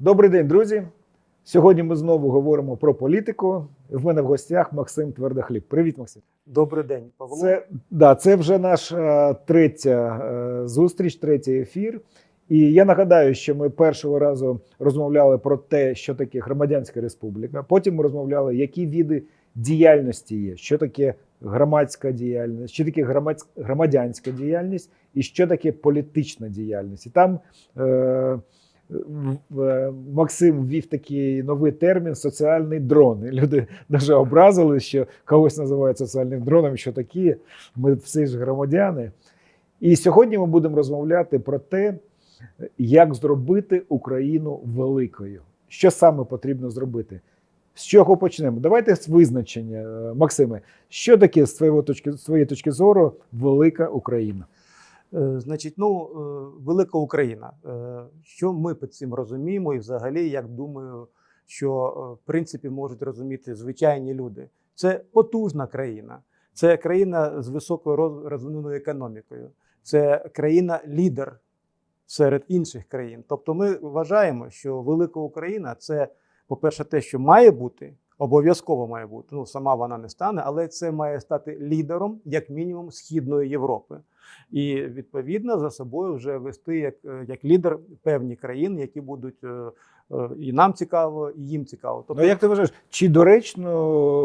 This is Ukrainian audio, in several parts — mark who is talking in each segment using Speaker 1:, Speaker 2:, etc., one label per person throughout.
Speaker 1: Добрий день, друзі. Сьогодні ми знову говоримо про політику. В мене в гостях Максим Твердохліб. Привіт, Максим.
Speaker 2: Добрий день, Павло.
Speaker 1: Це, да, це вже наша третя е, зустріч, третій ефір. І я нагадаю, що ми першого разу розмовляли про те, що таке громадянська республіка. Потім ми розмовляли, які види діяльності є, що таке громадська діяльність, що таке громадянська діяльність і що таке політична діяльність. І там е, е, Максим ввів такий новий термін соціальний дрон. І люди дуже образили, що когось називають соціальним дроном, що такі. Ми всі ж громадяни. І сьогодні ми будемо розмовляти про те, як зробити Україну великою. Що саме потрібно зробити? З чого почнемо? Давайте з визначення, Е, Максиме. Що таке з твоєї точки, з твоєї точки зору велика Україна?
Speaker 2: Е, Значить, ну, е, велика Україна. Е, Що ми під цим розуміємо, і взагалі, як думаю, що в принципі можуть розуміти звичайні люди. Це потужна країна, це країна з високою роз- розвиненою економікою, це країна-лідер серед інших країн. Тобто, ми вважаємо, що велика Україна це, по-перше, те, що має бути. Обов'язково має бути. Ну сама вона не стане, але це має стати лідером, як мінімум, східної Європи, і відповідно за собою вже вести як, е, як лідер певні країни, які будуть е, і нам цікаво, і їм цікаво. Тобто,
Speaker 1: Ну, як ти вважаєш, чи доречно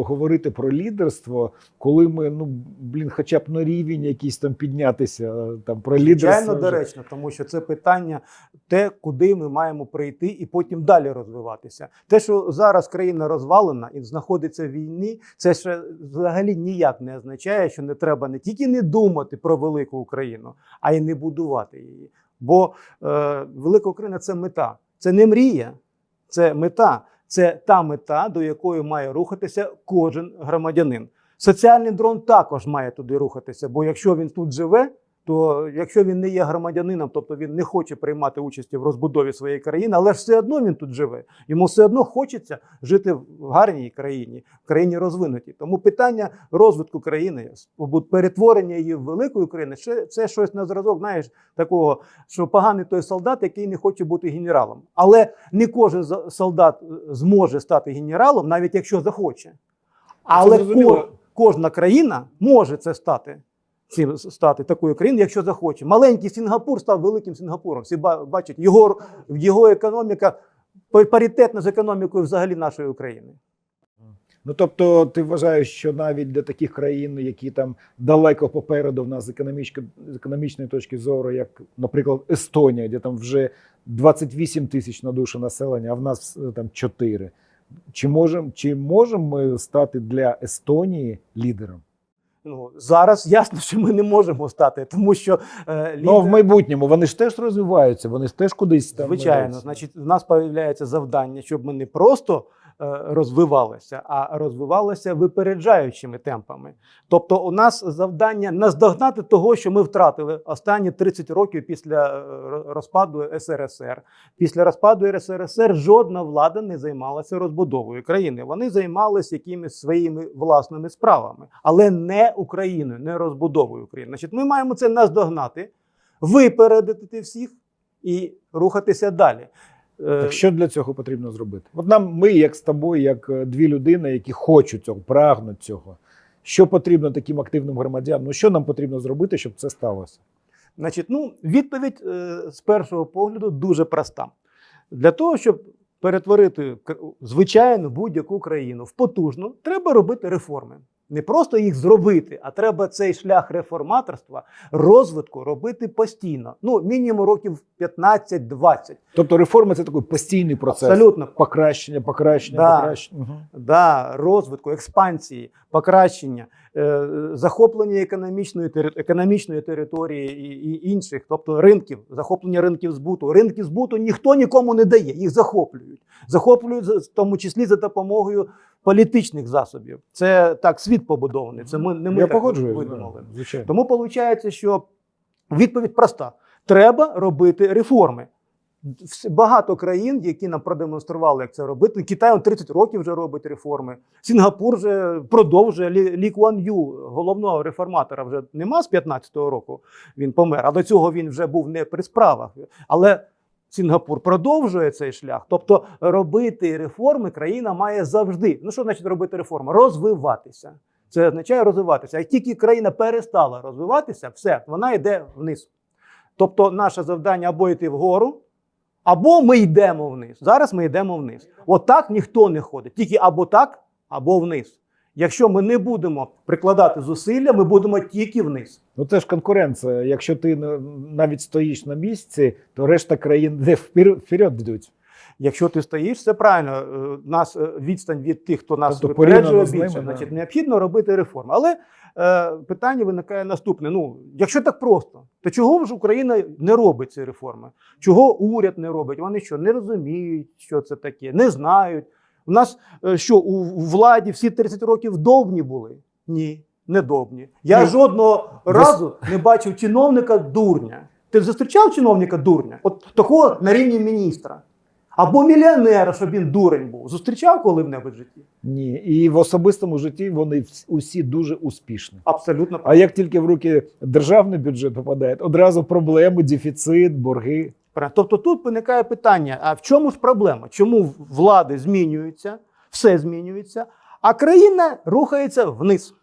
Speaker 1: говорити про лідерство, коли ми, ну блін, хоча б на рівень якийсь там піднятися, е, там про лідерство?
Speaker 2: Звичайно, доречно, тому що це питання, те, куди ми маємо прийти, і потім далі розвиватися. Те, що зараз країна розвалена і знаходиться в війні, це ще взагалі ніяк не означає, що не треба не тільки не думати про велику Україну, а й не будувати її. Бо е, велика Україна це мета, це не мрія, це мета. Це та мета, до якої має рухатися кожен громадянин. Соціальний дрон також має туди рухатися, бо якщо він тут живе, то якщо він не є громадянином, тобто він не хоче приймати участь в розбудові своєї країни, але ж все одно він тут живе. Йому все одно хочеться жити в гарній країні, в країні розвинутій. Тому питання розвитку країни, перетворення її в великою країною, це, це щось на зразок, знаєш, такого, що поганий той солдат, який не хоче бути генералом. Але не кожен солдат е, зможе стати генералом, навіть якщо захоче. Але кожна країна може це стати. Стати такою країною, якщо захоче. Маленький Сінгапур став великим Сінгапуром. Всі ба- бачать, його, його економіка паритетна з економікою взагалі нашої України.
Speaker 1: Ну тобто, ти вважаєш, що навіть для таких країн, які там далеко попереду в нас з економічної, з економічної точки зору, як, наприклад, Естонія, де там вже 28 тисяч на душу населення, а в нас е, там 4. Чи можемо чи можемо ми стати для Естонії лідером?
Speaker 2: Ну, зараз ясно, що ми не можемо стати, тому що е,
Speaker 1: Ну, в майбутньому вони ж теж розвиваються, вони ж теж кудись там.
Speaker 2: Звичайно, значить, в нас з'являється завдання, щоб ми не просто е, розвивалися, а розвивалися випереджаючими темпами. Тобто, у нас завдання наздогнати того, що ми втратили останні 30 років після е, розпаду СРСР. Після розпаду СРСР жодна влада не займалася розбудовою країни. Вони займалися якимись своїми власними справами, але не Україною, не розбудовою України. Значить, ми маємо це наздогнати, випередити всіх і рухатися далі. Е,
Speaker 1: Так що для цього потрібно зробити? От нам, ми, як з тобою, як е, дві людини, які хочуть цього, прагнуть цього. Що потрібно таким активним громадянам? Ну що нам потрібно зробити, щоб це сталося?
Speaker 2: Значить, ну, відповідь е, з першого погляду дуже проста. Для того, щоб перетворити звичайну будь-яку країну в потужну, треба робити реформи. Не просто їх зробити, а треба цей шлях реформаторства, розвитку робити постійно. Ну, мінімум років 15-20.
Speaker 1: Тобто реформи це такий постійний процес.
Speaker 2: Абсолютно.
Speaker 1: Покращення, покращення,
Speaker 2: Да.
Speaker 1: покращення. Угу.
Speaker 2: да, розвитку, експансії, покращення, е, захоплення економічної, економічної території і, і інших, тобто ринків, захоплення ринків збуту. Ринки збуту ніхто нікому не дає, їх захоплюють. Захоплюють в тому числі за допомогою політичних засобів. Це так світ побудований. Це ми не ми
Speaker 1: Я
Speaker 2: так видумали.
Speaker 1: звичайно.
Speaker 2: Тому виходить, що відповідь проста: треба робити реформи. Багато країн, які нам продемонстрували, як це робити. Китай он 30 років вже робить реформи. Сінгапур вже продовжує. Лі Куан Ю, головного реформатора, вже нема з 15-го року. Він помер. А до цього він вже був не при справах. Але Сінгапур продовжує цей шлях. Тобто робити реформи країна має завжди. Ну що значить робити реформи? Розвиватися. Це означає розвиватися. Як тільки країна перестала розвиватися, все, вона йде вниз. Тобто, наше завдання або йти вгору, або ми йдемо вниз. Зараз ми йдемо вниз. От ніхто не ходить. Тільки або так, або вниз. Якщо ми не будемо прикладати зусилля, ми будемо тільки вниз.
Speaker 1: Ну це ж конкуренція. Якщо ти навіть стоїш на місці, то решта країн де вперед йдуть.
Speaker 2: Якщо ти стоїш, це правильно. Е, Нас е, відстань від тих, хто нас
Speaker 1: Тобто
Speaker 2: випереджує більше,
Speaker 1: ними, да.
Speaker 2: значить необхідно робити реформи. Але е, питання виникає наступне: ну, якщо так просто, то чого ж Україна не робить ці реформи? Чого уряд не робить? Вони що не розуміють, що це таке, не знають. У нас е, що у владі всі 30 років довбні були? Ні, не довбні. Я
Speaker 1: Ні.
Speaker 2: жодного
Speaker 1: Ви-
Speaker 2: разу не бачив чиновника дурня. Ти зустрічав чиновника дурня? От такого на рівні міністра. Або мільйонера, щоб він дурень був. Зустрічав коли-небудь в житті?
Speaker 1: Ні. І в особистому житті вони усі дуже успішні.
Speaker 2: Абсолютно
Speaker 1: А як тільки в руки державний бюджет попадає, одразу проблеми, дефіцит, борги.
Speaker 2: Тобто тут виникає питання: а в чому ж проблема? Чому влади змінюються, все змінюється, а країна рухається вниз?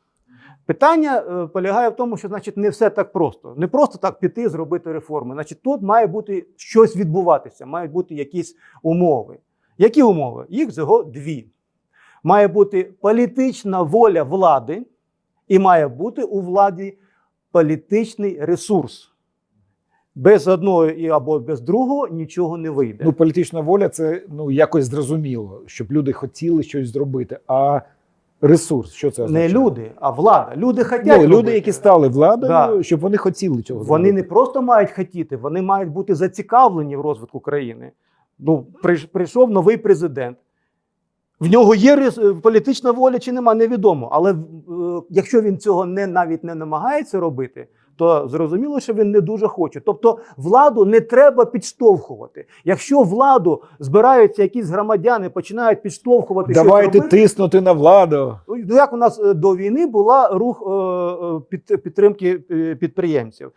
Speaker 2: Питання е, полягає в тому, що значить не все так просто. Не просто так піти зробити реформи. Значить, тут має бути щось відбуватися, мають бути якісь умови. Які умови? Їх всього дві. Має бути політична воля влади, і має бути у владі політичний ресурс. Без одного і або без другого нічого не вийде.
Speaker 1: Ну, політична воля це ну якось зрозуміло, щоб люди хотіли щось зробити. А ресурс, що це
Speaker 2: не люди, а влада. Люди хотять
Speaker 1: Ну, люди,
Speaker 2: робити.
Speaker 1: які стали владою,
Speaker 2: Да.
Speaker 1: щоб вони хотіли цього
Speaker 2: Вони не просто мають хотіти, вони мають бути зацікавлені в розвитку країни. Ну, прийш- прийшов новий президент. В нього є політична воля чи нема, невідомо. Але е, якщо він цього не навіть не намагається робити, то зрозуміло, що він не дуже хоче. Тобто владу не треба підштовхувати. Якщо владу збираються якісь громадяни, починають підштовхувати щось
Speaker 1: Давайте
Speaker 2: робити,
Speaker 1: тиснути на владу.
Speaker 2: Ну, як у нас е, до війни була рух е, е, під, підтримки підприємців.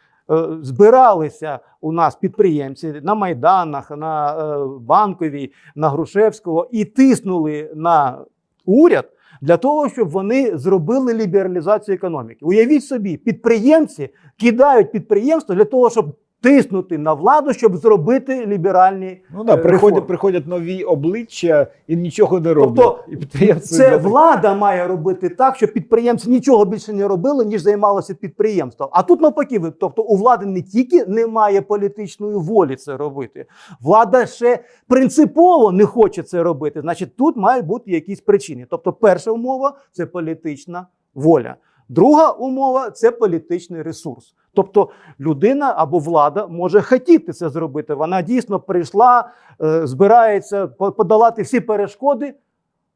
Speaker 2: Збиралися у нас підприємці на майданах, на банковій, на Грушевського і тиснули на уряд для того, щоб вони зробили лібералізацію економіки. Уявіть собі, підприємці кидають підприємство для того, щоб тиснути на владу, щоб зробити ліберальні
Speaker 1: Ну да,
Speaker 2: Е,
Speaker 1: приходять, приходять нові обличчя і нічого не роблять.
Speaker 2: Тобто
Speaker 1: і підприємці
Speaker 2: Це
Speaker 1: для-
Speaker 2: влада має робити так, щоб підприємці нічого більше не робили, ніж займалося підприємством. А тут навпаки, тобто у влади не тільки немає політичної волі це робити, влада ще принципово не хоче це робити. Значить, тут мають бути якісь причини. Тобто, перша умова це політична воля. Друга умова це політичний ресурс. Тобто людина або влада може хотіти це зробити. Вона дійсно прийшла, е, збирається по- подолати всі перешкоди,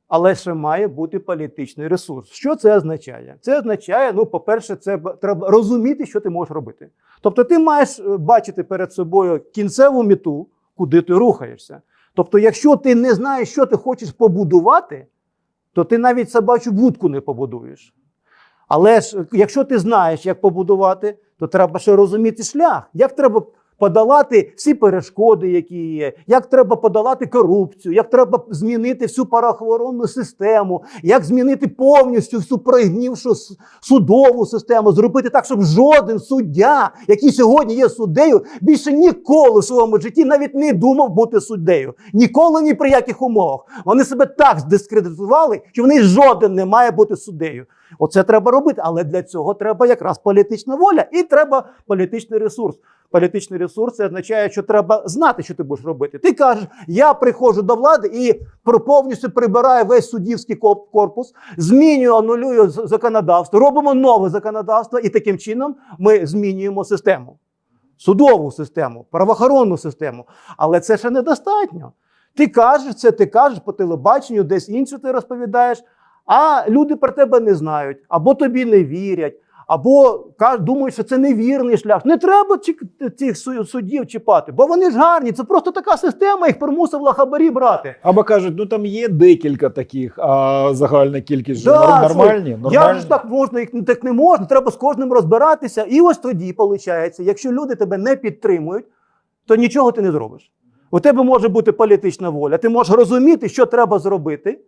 Speaker 2: але ще має бути політичний ресурс. Що це означає? Це означає, ну, по-перше, це треба розуміти, що ти можеш робити. Тобто, ти маєш е, бачити перед собою кінцеву мету, куди ти рухаєшся. Тобто, якщо ти не знаєш, що ти хочеш побудувати, то ти навіть собачу будку не побудуєш. Але ж, якщо ти знаєш, як побудувати, то треба ще розуміти шлях, як треба подолати всі перешкоди, які є, як треба подолати корупцію, як треба змінити всю парахоронну систему, як змінити повністю всю прогнівшу судову систему, зробити так, щоб жоден суддя, який сьогодні є суддею, більше ніколи в своєму житті навіть не думав бути суддею. Ніколи ні при яких умовах. Вони себе так здискредитували, що вони жоден не має бути суддею. Оце треба робити, але для цього треба якраз політична воля і треба політичний ресурс. Політичний ресурс це означає, що треба знати, що ти будеш робити. Ти кажеш, я приходжу до влади і повністю прибираю весь суддівський корпус, змінюю, анулюю законодавство, робимо нове законодавство, і таким чином ми змінюємо систему. Судову систему, правоохоронну систему. Але це ще недостатньо. Ти кажеш це, ти кажеш по телебаченню, десь інше ти розповідаєш, а люди про тебе не знають, або тобі не вірять, або думають, що це невірний шлях. Не треба цих су- суддів чіпати, бо вони ж гарні. Це просто така система, їх примусила хабарі брати.
Speaker 1: Або кажуть, ну там є декілька таких, а загальна кількість
Speaker 2: Да,
Speaker 1: норм-
Speaker 2: слухай,
Speaker 1: нормальні.
Speaker 2: Як ж так можна, їх так не можна, треба з кожним розбиратися. І ось тоді, виходить, якщо люди тебе не підтримують, то нічого ти не зробиш. У тебе може бути політична воля, ти можеш розуміти, що треба зробити,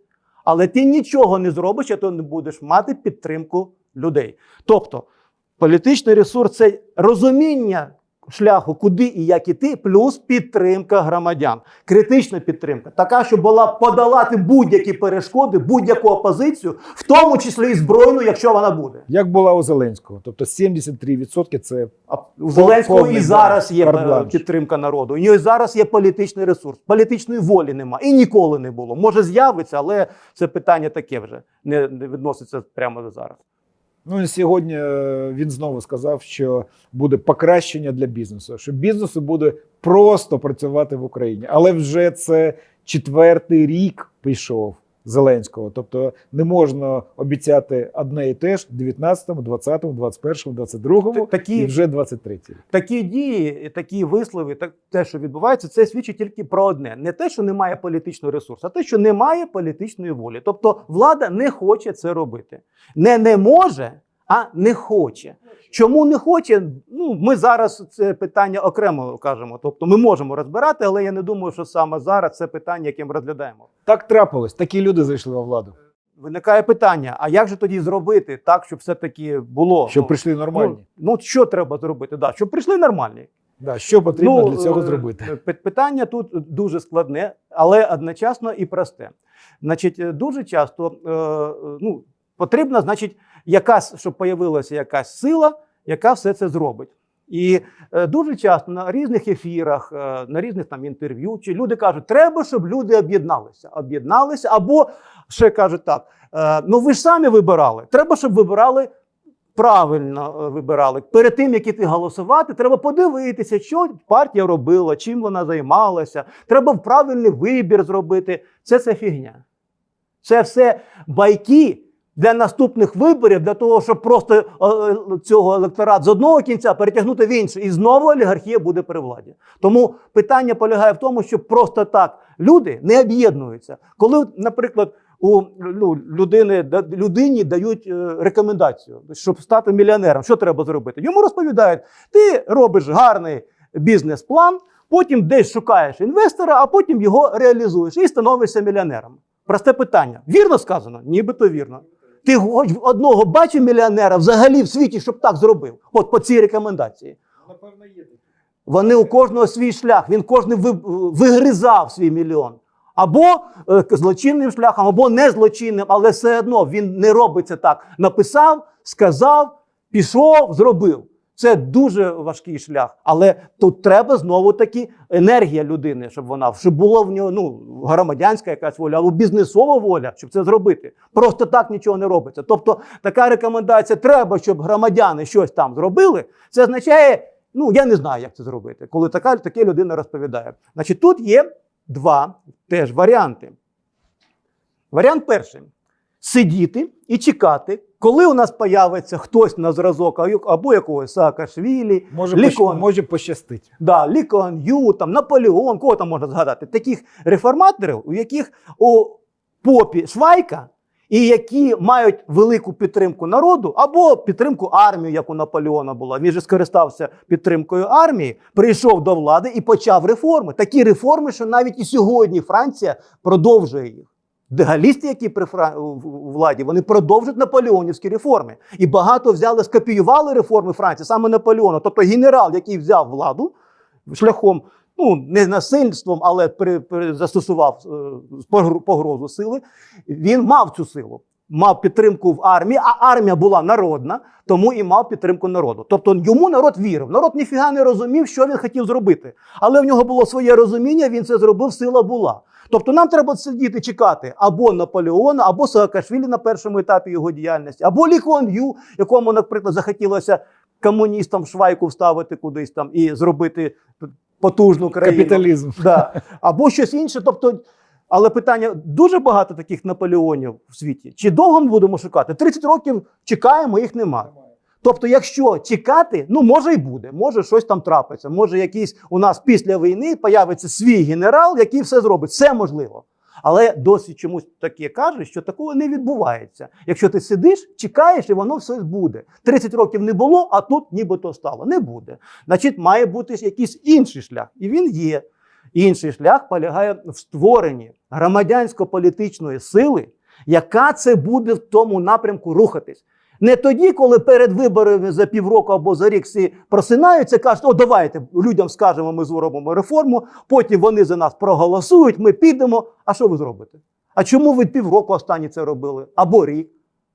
Speaker 2: але ти нічого не зробиш, а то не будеш мати підтримку людей. Тобто, політичний ресурс це розуміння шляху, куди і як іти, плюс підтримка громадян. Критична підтримка, така, щоб була подолати будь-які перешкоди, будь-яку опозицію, в тому числі і збройну, якщо вона буде.
Speaker 1: Як була у Зеленського, тобто 73% це
Speaker 2: у Зеленського і зараз є
Speaker 1: карт-бланш.
Speaker 2: е, підтримка народу. У і зараз є політичний ресурс. Політичної волі немає і ніколи не було. Може з'явиться, але це питання таке вже не, не відноситься прямо до зараз.
Speaker 1: Ну і сьогодні е, він знову сказав, що буде покращення для бізнесу, що бізнесу буде просто працювати в Україні. Але вже це четвертий рік пішов Зеленського. Тобто не можна обіцяти одне і те ж в 19-му, 20-му, 21-му, 22-му
Speaker 2: Такі-
Speaker 1: і вже 23-й.
Speaker 2: Такі дії, такі вислови, так те, що відбувається, це свідчить тільки про одне: не те, що немає політичного ресурсу, а те, що немає політичної волі. Тобто влада не хоче це робити. Не не може, а не хоче. Чому не хоче? Ну ми зараз це питання окремо кажемо. Тобто, ми можемо розбирати, але я не думаю, що саме зараз це питання, яке ми розглядаємо.
Speaker 1: Так трапилось. Такі люди зайшли у владу,
Speaker 2: Виникає питання: а як же тоді зробити так, щоб все таки було
Speaker 1: щоб
Speaker 2: Ну,
Speaker 1: прийшли нормальні.
Speaker 2: Ну, ну що треба зробити? Да, щоб прийшли нормальні.
Speaker 1: Да, що потрібно для цього
Speaker 2: е,
Speaker 1: зробити?
Speaker 2: Питання тут дуже складне, але одночасно і просте. Значить, е, дуже часто е, е, ну, потрібна, значить, якась, щоб появилася якась сила, яка все це зробить. І е, дуже часто на різних ефірах, е, на різних там інтерв'ю, чи люди кажуть, треба, щоб люди об'єдналися. Об'єдналися, або ще кажуть так: е, ну ви ж самі вибирали. Треба, щоб вибирали правильно вибирали. Перед тим, як іти голосувати, треба подивитися, що партія робила, чим вона займалася. Треба правильний вибір зробити. Це це фігня. Це все байки для наступних виборів, для того, щоб просто е, е, цього електорат з одного кінця перетягнути в інший. І знову олігархія буде при владі. Тому питання полягає в тому, що просто так люди не об'єднуються. Коли, наприклад, у ну, людини, людині дають е, рекомендацію, щоб стати мільйонером, що треба зробити? Йому розповідають: ти робиш гарний бізнес-план, потім десь шукаєш інвестора, а потім його реалізуєш і становишся мільйонером. Просте питання. Вірно сказано? Нібито вірно. Ти хоч одного бачив мільйонера взагалі в світі, щоб так зробив? От по цій рекомендації.
Speaker 1: Напевно, є.
Speaker 2: Вони у кожного свій шлях. Він кожен вигризав свій мільйон. Або е, злочинним шляхом, або не злочинним, але все одно він не робиться так. Написав, сказав, пішов, зробив. Це дуже важкий шлях. Але тут треба знову таки енергія людини, щоб вона щоб була в нього ну, громадянська якась воля або бізнесова воля, щоб це зробити. Просто так нічого не робиться. Тобто така рекомендація: треба, щоб громадяни щось там зробили. Це означає, ну я не знаю, як це зробити, коли така таке людина розповідає. Значить, тут є два теж варіанти. Варіант перший сидіти і чекати, коли у нас появиться хтось на зразок або якогось Саакашвілі,
Speaker 1: Може,
Speaker 2: Лікон.
Speaker 1: може пощастить.
Speaker 2: да, Лі Куан Ю, там, Наполеон, кого там можна згадати? Таких реформаторів, у яких у попі швайка, і які мають велику підтримку народу або підтримку армії, як у Наполеона була. Він же скористався підтримкою армії, прийшов до влади і почав реформи. Такі реформи, що навіть і сьогодні Франція продовжує їх. Дегалісти, які при владі, вони продовжують наполеонівські реформи. І багато взяли, скопіювали реформи Франції саме Наполеона. Тобто генерал, який взяв владу шляхом, ну не насильством, але при, при, застосував е, погрозу сили, він мав цю силу. Мав підтримку в армії, а армія була народна, тому і мав підтримку народу. Тобто йому народ вірив. Народ ніфіга не розумів, що він хотів зробити. Але в нього було своє розуміння, він це зробив, сила була. Тобто нам треба сидіти чекати або Наполеона, або Саакашвілі на першому етапі його діяльності, або Лі Куан Ю, якому, наприклад, захотілося комуністам швайку вставити кудись там і зробити потужну країну.
Speaker 1: Капіталізм.
Speaker 2: Да. Або щось інше. Тобто, але питання дуже багато таких Наполеонів в світі. Чи довго ми будемо шукати? 30 років чекаємо, їх немає. Тобто, якщо чекати, ну може і буде, може щось там трапиться. Може, якийсь у нас після війни появиться свій генерал, який все зробить. Все можливо. Але досі чомусь таке каже, що такого не відбувається. Якщо ти сидиш, чекаєш, і воно все буде. 30 років не було, а тут нібито стало. Не буде. Значить, має бути якийсь інший шлях. І він є. Інший шлях полягає в створенні громадянсько-політичної сили, яка це буде в тому напрямку рухатись. Не тоді, коли перед виборами за півроку або за рік всі просинаються, кажуть, о, давайте людям скажемо, ми зробимо реформу, потім вони за нас проголосують, ми підемо. А що ви зробите? А чому ви півроку останні це робили? Або рік?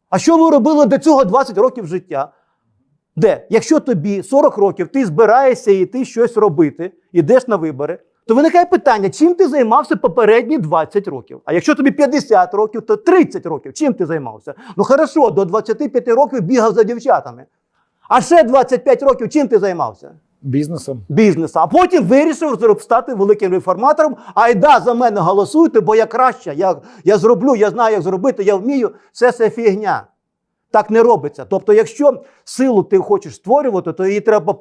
Speaker 2: А що ви робили до цього 20 років життя? Де? Якщо тобі 40 років ти збираєшся йти щось робити, йдеш на вибори, то виникає питання, чим ти займався попередні 20 років? А якщо тобі 50 років, то 30 років. Чим ти займався? Ну хорошо, до 25 років бігав за дівчатами. А ще 25 років чим ти займався?
Speaker 1: Бізнесом.
Speaker 2: Бізнесом. А потім вирішив стати великим реформатором. Айда за мене голосуйте, бо я краще, я, я зроблю, я знаю, як зробити, я вмію. Це все фігня. Так не робиться. Тобто, якщо силу ти хочеш створювати, то її треба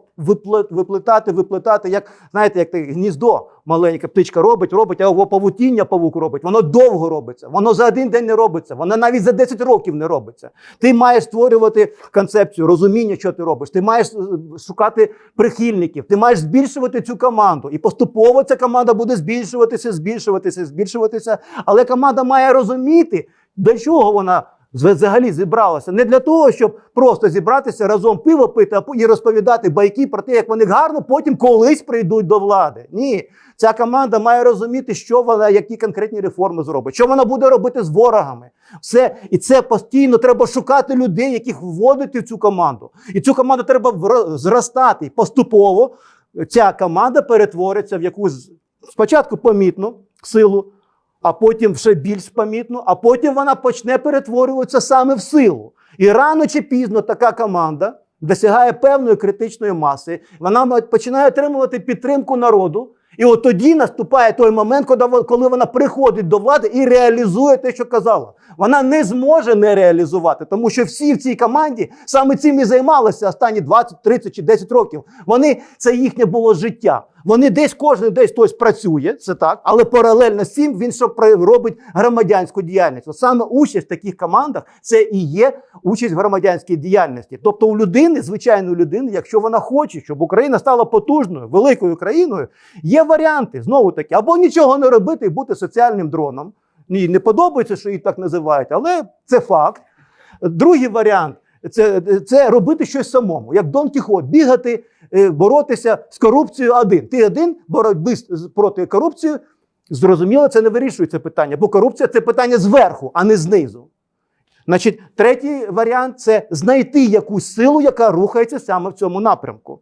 Speaker 2: виплетати, виплетати, як знаєте, як ти гніздо маленька птичка робить, робить, а його павутіння павук робить. Воно довго робиться. Воно за один день не робиться. Воно навіть за 10 років не робиться. Ти маєш створювати концепцію, розуміння, що ти робиш. Ти маєш е, шукати прихильників, ти маєш збільшувати цю команду. І поступово ця команда буде збільшуватися, збільшуватися, збільшуватися. Але команда має розуміти, до чого вона взагалі зібралася. Не для того, щоб просто зібратися разом пиво пити і розповідати байки про те, як вони гарно потім колись прийдуть до влади. Ні, ця команда має розуміти, що вона, які конкретні реформи зробить, що вона буде робити з ворогами. Все, і це постійно треба шукати людей, яких вводити в цю команду. І цю команду треба зростати. Поступово ця команда перетвориться в якусь спочатку помітну силу, а потім ще більш помітну, а потім вона почне перетворюватися саме в силу. І рано чи пізно така команда досягає певної критичної маси, вона починає отримувати підтримку народу. І от тоді наступає той момент, коли вона приходить до влади і реалізує те, що казала. Вона не зможе не реалізувати, тому що всі в цій команді саме цим і займалися останні 20, 30 чи 10 років. Вони це їхнє було життя. Вони десь кожен десь хтось працює, це так, але паралельно з цим він що робить громадянську діяльність. Саме участь в таких командах це і є участь в громадянській діяльності. Тобто у людини, звичайної людини, якщо вона хоче, щоб Україна стала потужною, великою країною, є варіанти знову таки, або нічого не робити і бути соціальним дроном. Їй не подобається, що її так називають, але це факт. Другий варіант це, це робити щось самому, як Дон Кіхот, бігати, боротися з корупцією один. Ти один боротьби проти корупції. Зрозуміло, це не вирішує це питання, бо корупція це питання зверху, а не знизу. Значить, третій варіант це знайти якусь силу, яка рухається саме в цьому напрямку.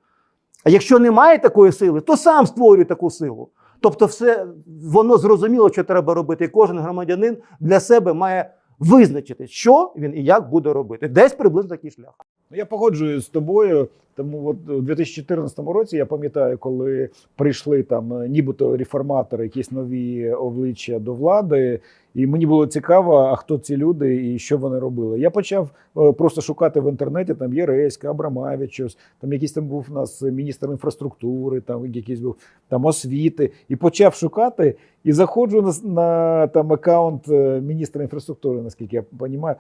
Speaker 2: А якщо немає такої сили, то сам створюй таку силу. Тобто, все воно зрозуміло, що треба робити. І кожен громадянин для себе має визначити, що він і як буде робити. Десь приблизно такий шлях.
Speaker 1: Ну, Я погоджуюсь з тобою. Тому от у 2014 році я пам'ятаю, коли прийшли там е, нібито реформатори, якісь нові обличчя до влади, і мені було цікаво, а хто ці люди і що вони робили. Я почав е, просто шукати в інтернеті там Єреська, Абрамавичус, там якийсь там був у нас міністр інфраструктури, там якийсь був там освіти, і почав шукати. І заходжу на, на там аккаунт е, міністра інфраструктури, наскільки я розумію,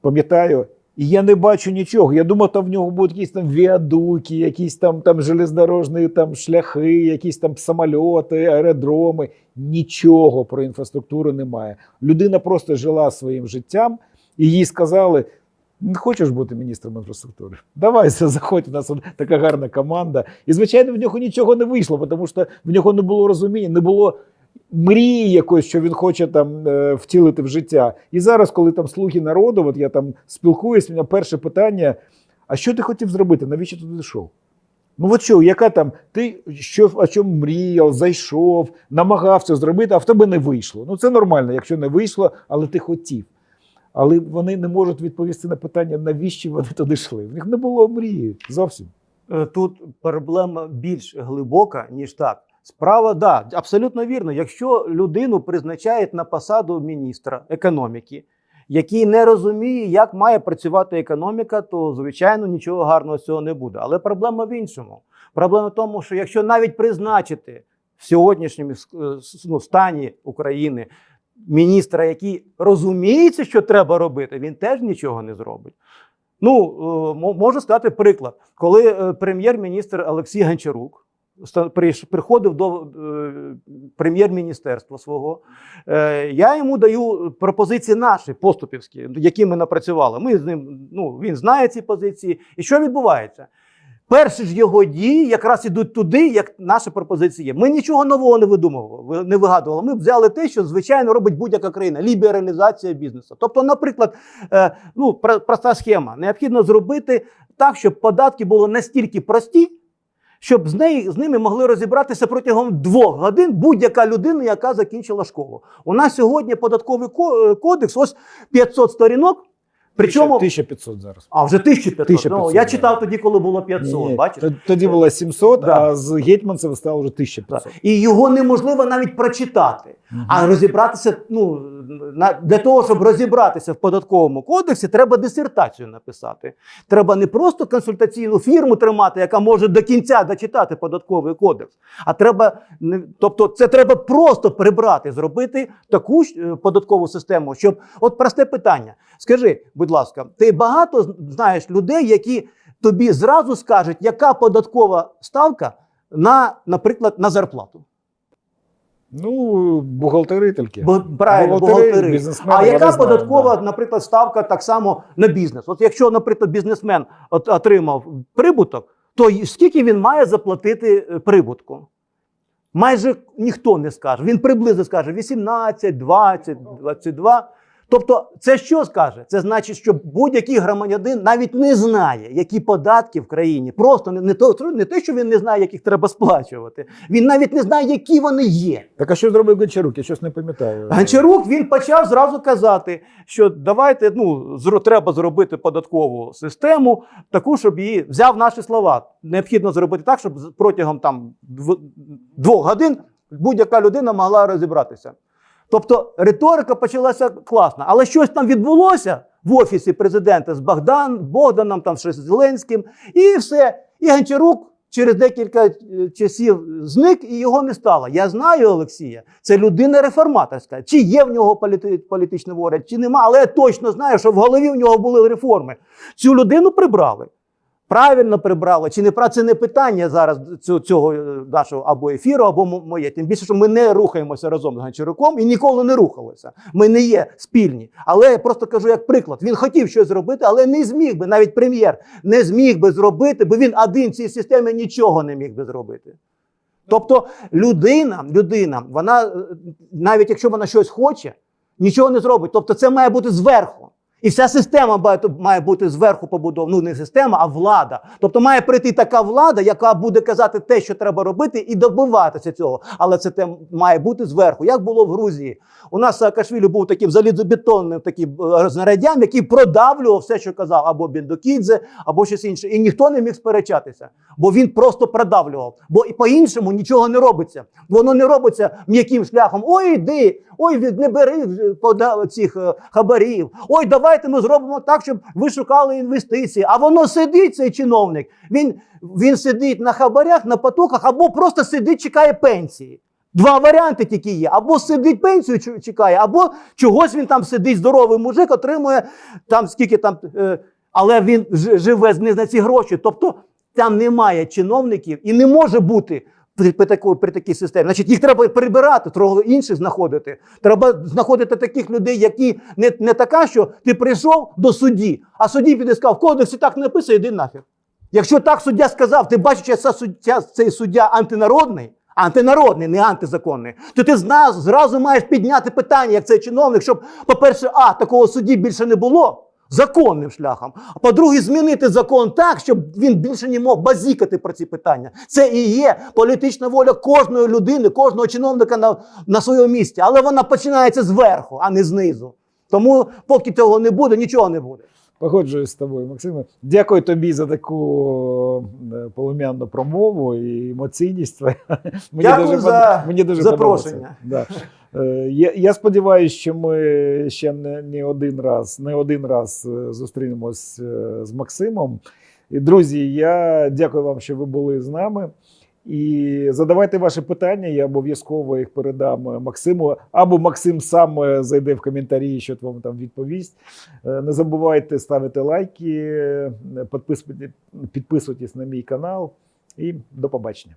Speaker 1: пам'ятаю. І я не бачу нічого. Я думав, там в нього будуть якісь там віадуки, якісь там, там железнодорожні там шляхи, якісь там самольоти, аеродроми. Нічого про інфраструктуру немає. Людина просто жила своїм життям, і їй сказали: не хочеш бути міністром інфраструктури? Давай заходь, у нас така гарна команда. І, звичайно, в нього нічого не вийшло, тому що в нього не було розуміння, не було мрії якоїсь, що він хоче там е, втілити в життя. І зараз, коли там слуги народу, от я там спілкуюсь, у мене перше питання: а що ти хотів зробити? Навіщо ти йшов? Ну от що, яка там, ти що о чому мріяв, зайшов, намагався зробити, а в тебе не вийшло. Ну це нормально, якщо не вийшло, але ти хотів. Але вони не можуть відповісти на питання, навіщо вони туди йшли. В них не було мрії зовсім.
Speaker 2: Е, Тут проблема більш глибока, ніж так. Справа, да, абсолютно вірно. Якщо людину призначають на посаду міністра економіки, який не розуміє, як має працювати економіка, то звичайно нічого гарного цього не буде. Але проблема в іншому. Проблема в тому, що якщо навіть призначити в сьогоднішньому е, ну, стані України міністра, який розуміється, що треба робити, він теж нічого не зробить. Ну, е, можу сказати приклад, коли е, прем'єр-міністр Олексій Гончарук приходив до е, прем'єр-міністерства свого, е, я йому даю пропозиції наші поступівські, які ми напрацювали. Ми з ним, ну, він знає ці позиції. І що відбувається? Перші ж його дії якраз ідуть туди, як наші пропозиції є. Ми нічого нового не видумували, не вигадували. Ми взяли те, що звичайно робить будь-яка країна лібералізація бізнесу. Тобто, наприклад, е, ну, про- проста схема. Необхідно зробити так, щоб податки були настільки прості, щоб з, неї, з ними могли розібратися протягом двох годин будь-яка людина, яка закінчила школу. У нас сьогодні податковий е, кодекс, ось 500 сторінок. Причому
Speaker 1: 1500 зараз.
Speaker 2: а вже 1500.
Speaker 1: 1500,
Speaker 2: ну, я читав тоді, коли було 500.
Speaker 1: Ні, бачиш? Тоді було 700,
Speaker 2: Да.
Speaker 1: а з гетьманцем стало вже 1500.
Speaker 2: І його неможливо навіть прочитати. А розібратися, ну на для того, щоб розібратися в податковому кодексі, треба дисертацію написати. Треба не просто консультаційну фірму тримати, яка може до кінця дочитати податковий кодекс. А треба тобто, це треба просто прибрати, зробити таку ж, е, податкову систему, щоб от просте питання. Скажи, будь ласка, ти багато знаєш людей, які тобі зразу скажуть, яка податкова ставка на, наприклад, на зарплату.
Speaker 1: Ну, бухгалтери тільки.
Speaker 2: Бо правильно,
Speaker 1: Бухгалтери,
Speaker 2: бухгалтери.
Speaker 1: бізнесмени,
Speaker 2: А яка податкова,
Speaker 1: да.
Speaker 2: наприклад, ставка так само на бізнес? От якщо, наприклад, бізнесмен от, отримав прибуток, то скільки він має заплатити е, прибутку? Майже ніхто не скаже. Він приблизно скаже 18, 20, 22. Тобто, це що скаже? Це значить, що будь-який громадянин навіть не знає, які податки в країні. Просто не, не, то, не те, що він не знає, яких треба сплачувати. Він навіть не знає, які вони є.
Speaker 1: Так а що зробив Гончарук? Я щось не пам'ятаю.
Speaker 2: Гончарук він почав зразу казати, що давайте ну зро, треба зробити податкову систему, таку, щоб її взяв наші слова. Необхідно зробити так, щоб протягом там дв- двох годин будь-яка людина могла розібратися. Тобто риторика почалася класна, але щось там відбулося в офісі президента з Богдан, Богданом, там з Зеленським, і все. І Гончарук через декілька е, часів зник і його не стало. Я знаю Олексія, це людина реформаторська. Чи є в нього політи, політична воля, чи нема, але я точно знаю, що в голові в нього були реформи. Цю людину прибрали. Правильно прибрали, чи не прав, це не питання зараз цього, цього е, нашого або ефіру, або моє. Тим більше, що ми не рухаємося разом з Гончаруком і ніколи не рухалися. Ми не є спільні. Але я просто кажу як приклад. Він хотів щось зробити, але не зміг би, навіть прем'єр не зміг би зробити, бо він один в цій системі нічого не міг би зробити. Тобто людина, людина, вона е, навіть якщо вона щось хоче, нічого не зробить. Тобто це має бути зверху. І вся система має- бути зверху побудована. Ну не система, а влада. Тобто має прийти така влада, яка буде казати те, що треба робити, і добиватися цього. Але це те має бути зверху. Як було в Грузії? У нас Саакашвілі був таким залізобетонним таким е, який продавлював все, що казав, або Бендокідзе, або щось інше. І ніхто не міг сперечатися, бо він просто продавлював. Бо і по-іншому нічого не робиться. Воно не робиться м'яким шляхом. Ой, йди, ой, не бери цих е, хабарів. Ой, давайте ми зробимо так, щоб ви шукали інвестиції. А воно сидить, цей чиновник. Він, він сидить на хабарях, на потоках, або просто сидить, чекає пенсії. Два варіанти тільки є: або сидить пенсію чекає, або чогось він там сидить, здоровий мужик, отримує там скільки там, е, але він живе не на ці гроші. Тобто там немає чиновників і не може бути. При, таку, при такій системі. Значить, їх треба прибирати, трохи інших знаходити. Треба знаходити таких людей, які не, не така, що ти прийшов до судді, а судді піде сказав, в кодексі так не написано, йди нафіг. Якщо так суддя сказав, ти бачиш, що суддя, цей суддя антинародний, антинародний, не антизаконний, то ти зразу маєш підняти питання, як цей чиновник, щоб, по-перше, а такого судді більше не було законним шляхом. А по-друге, змінити закон так, щоб він більше не мог базікати про ці питання. Це і є політична воля кожної людини, кожного чиновника на, на своєму місці. Але вона починається зверху, а не знизу. Тому, поки цього не буде, нічого не буде.
Speaker 1: Погоджуюсь з тобою, Максиме. Дякую тобі за таку е, полум'яну промову і емоційність. твоя. Мені
Speaker 2: Дякую
Speaker 1: дуже,
Speaker 2: за
Speaker 1: мені дуже
Speaker 2: запрошення.
Speaker 1: Да. Е, Я, я сподіваюся, що ми ще не, не один раз, не один раз е, зустрінемось е, з Максимом. І, друзі, я дякую вам, що ви були з нами. І задавайте ваші питання, я обов'язково їх передам Максиму. Або Максим сам зайде в коментарі, що вам там відповість. Не забувайте ставити лайки, підписуйтесь на мій канал і до побачення.